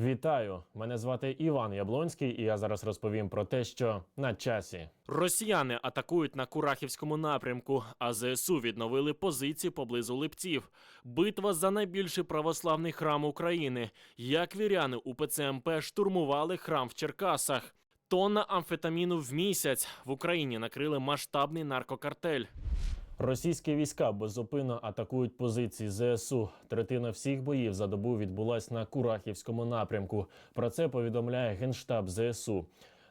Вітаю! Мене звати Іван Яблонський, і я зараз розповім про те, що на часі. Росіяни атакують на Курахівському напрямку, а ЗСУ відновили позиції поблизу Липців. Битва за найбільший православний храм України. Як віряни УПЦ МП штурмували храм в Черкасах. Тонна амфетаміну в місяць в Україні накрили масштабний наркокартель. Російські війська безупинно атакують позиції ЗСУ. Третина всіх боїв за добу відбулась на Курахівському напрямку. Про це повідомляє генштаб ЗСУ.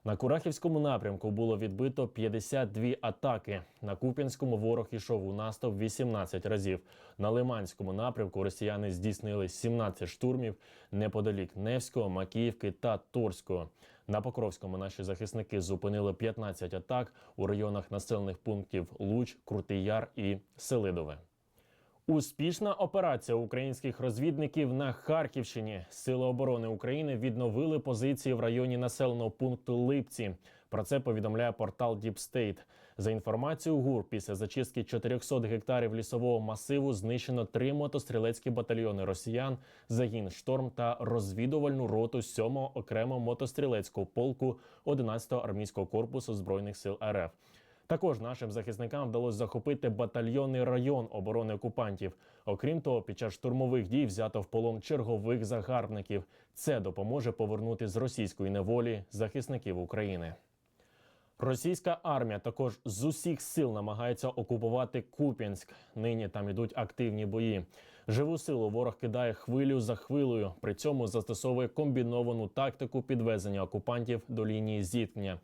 На Курахівському напрямку було відбито 52 атаки. На Куп'янському ворог ішов у наступ 18 разів. На Лиманському напрямку росіяни здійснили 17 штурмів неподалік Невського, Макіївки та Торського. На Покровському наші захисники зупинили 15 атак у районах населених пунктів Луч, Крутий і Селидове. Успішна операція українських розвідників на Харківщині. Сили оборони України відновили позиції в районі населеного пункту Липці. Про це повідомляє портал Deep State. За інформацією ГУР, після зачистки 400 гектарів лісового масиву знищено три мотострілецькі батальйони росіян, загін шторм та розвідувальну роту 7-го окремого мотострілецького полку 11-го армійського корпусу збройних сил РФ. Також нашим захисникам вдалося захопити батальйонний район оборони окупантів. Окрім того, під час штурмових дій взято в полон чергових загарбників. Це допоможе повернути з російської неволі захисників України. Російська армія також з усіх сил намагається окупувати Куп'янськ. Нині там ідуть активні бої. Живу силу ворог кидає хвилю за хвилею. При цьому застосовує комбіновану тактику підвезення окупантів до лінії зіткнення.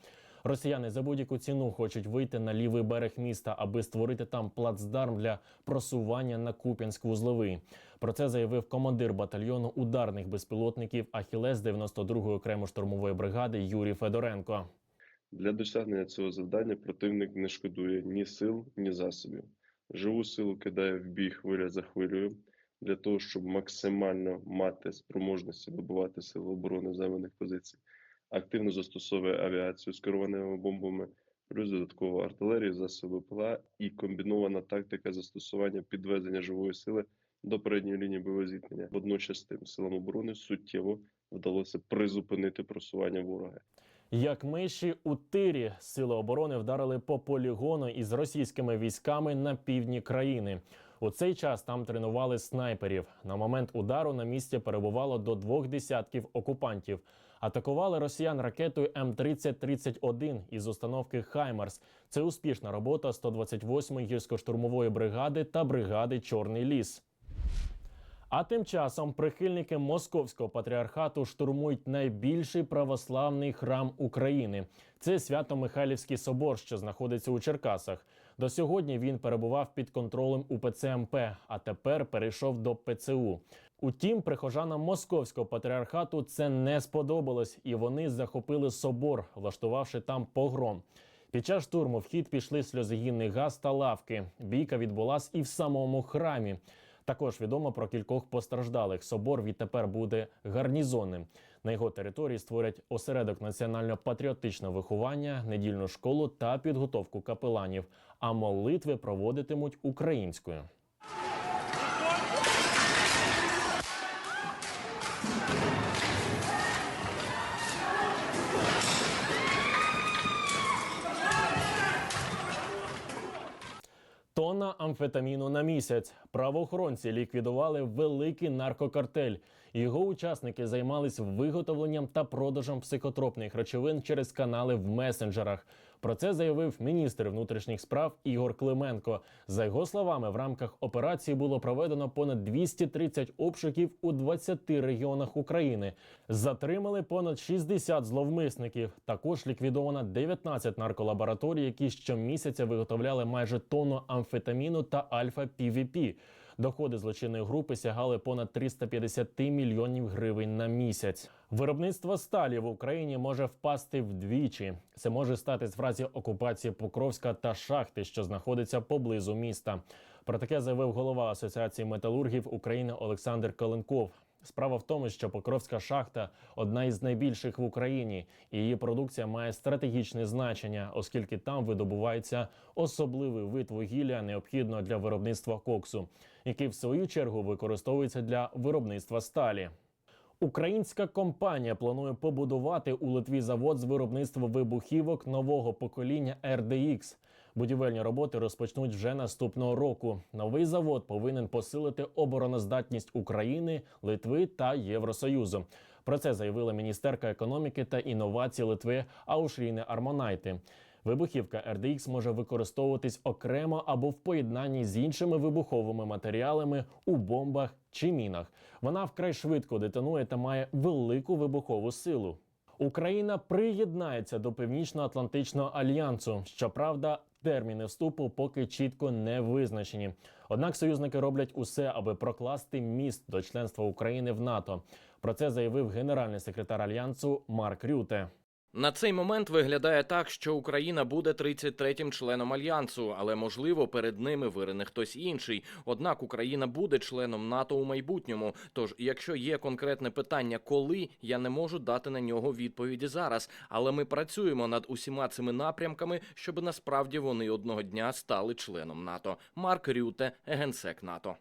Росіяни за будь-яку ціну хочуть вийти на лівий берег міста, аби створити там плацдарм для просування на Куп'янськ вузловий. Про це заявив командир батальйону ударних безпілотників Ахілес 92-ї окремо штурмової бригади Юрій Федоренко. Для досягнення цього завдання противник не шкодує ні сил, ні засобів. Живу силу кидає в бій хвиля за хвилею для того, щоб максимально мати спроможності вибивати сили оборони займаних позицій. Активно застосовує авіацію з керованими бомбами, плюс додатково артилерію, засоби ПЛА і комбінована тактика застосування підвезення живої сили до передньої лінії бойового зіткнення. Водночас тим силам оборони суттєво вдалося призупинити просування ворога. Як миші у тирі сили оборони вдарили по полігону із російськими військами на півдні країни. У цей час там тренували снайперів. На момент удару на місці перебувало до двох десятків окупантів. Атакували росіян ракетою М-3031 із установки Хаймарс. Це успішна робота 128-ї гірсько-штурмової бригади та бригади Чорний ліс. А тим часом прихильники московського патріархату штурмують найбільший православний храм України. Це Свято-Михайлівський собор, що знаходиться у Черкасах. До сьогодні він перебував під контролем УПЦ МП, а тепер перейшов до ПЦУ. Утім, прихожанам московського патріархату це не сподобалось, і вони захопили собор, влаштувавши там погром. Під час штурму в хід пішли сльозогінний газ та лавки. Бійка відбулась і в самому храмі. Також відомо про кількох постраждалих. Собор відтепер буде гарнізонним. На його території створять осередок національно-патріотичного виховання, недільну школу та підготовку капеланів. А молитви проводитимуть українською. Тонна амфетаміну на місяць. Правоохоронці ліквідували великий наркокартель. Його учасники займались виготовленням та продажем психотропних речовин через канали в месенджерах. Про це заявив міністр внутрішніх справ Ігор Клименко. За його словами, в рамках операції було проведено понад 230 обшуків у 20 регіонах України. Затримали понад 60 зловмисників. Також ліквідовано 19 нарколабораторій, які щомісяця виготовляли майже тонну амфетаміну та альфа-півіпі. Доходи злочинної групи сягали понад 350 мільйонів гривень на місяць. Виробництво сталі в Україні може впасти вдвічі. Це може стати в разі окупації Покровська та шахти, що знаходиться поблизу міста. Про таке заявив голова Асоціації металургів України Олександр Каленков. Справа в тому, що Покровська шахта одна із найбільших в Україні, і її продукція має стратегічне значення, оскільки там видобувається особливий вид вугілля, необхідного для виробництва коксу, який в свою чергу використовується для виробництва сталі. Українська компанія планує побудувати у Литві завод з виробництва вибухівок нового покоління RDX. Будівельні роботи розпочнуть вже наступного року. Новий завод повинен посилити обороноздатність України, Литви та Євросоюзу. Про це заявила міністерка економіки та інновацій Литви Аушріне Армонайте. Вибухівка RDX може використовуватись окремо або в поєднанні з іншими вибуховими матеріалами у бомбах чи мінах. Вона вкрай швидко детонує та має велику вибухову силу. Україна приєднається до Північно-Атлантичного альянсу. Щоправда, терміни вступу поки чітко не визначені. Однак союзники роблять усе, аби прокласти міст до членства України в НАТО. Про це заявив генеральний секретар альянсу Марк Рюте. На цей момент виглядає так, що Україна буде 33-м членом альянсу, але можливо перед ними вирине хтось інший. Однак Україна буде членом НАТО у майбутньому. Тож, якщо є конкретне питання, коли я не можу дати на нього відповіді зараз. Але ми працюємо над усіма цими напрямками, щоб насправді вони одного дня стали членом НАТО. Марк Рюте, генсек НАТО.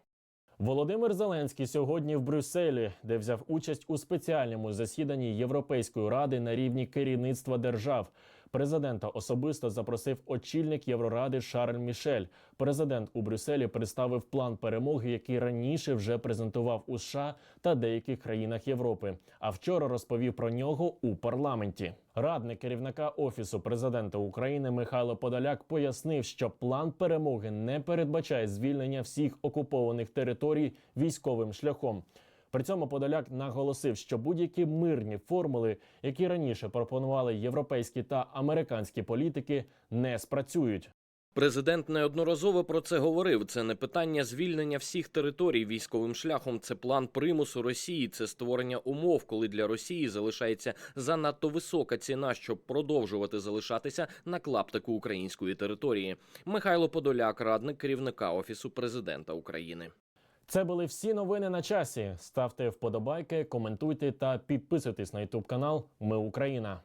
Володимир Зеленський сьогодні в Брюсселі, де взяв участь у спеціальному засіданні Європейської ради на рівні керівництва держав. Президента особисто запросив очільник Євроради Шарль Мішель. Президент у Брюсселі представив план перемоги, який раніше вже презентував у США та деяких країнах Європи. А вчора розповів про нього у парламенті. Радник керівника офісу президента України Михайло Подоляк пояснив, що план перемоги не передбачає звільнення всіх окупованих територій військовим шляхом. При цьому Подоляк наголосив, що будь-які мирні формули, які раніше пропонували європейські та американські політики, не спрацюють. Президент неодноразово про це говорив. Це не питання звільнення всіх територій військовим шляхом. Це план примусу Росії. Це створення умов, коли для Росії залишається занадто висока ціна, щоб продовжувати залишатися на клаптику української території. Михайло Подоляк, радник керівника офісу президента України. Це були всі новини на часі. Ставте вподобайки, коментуйте та підписуйтесь на Ютуб канал Ми Україна.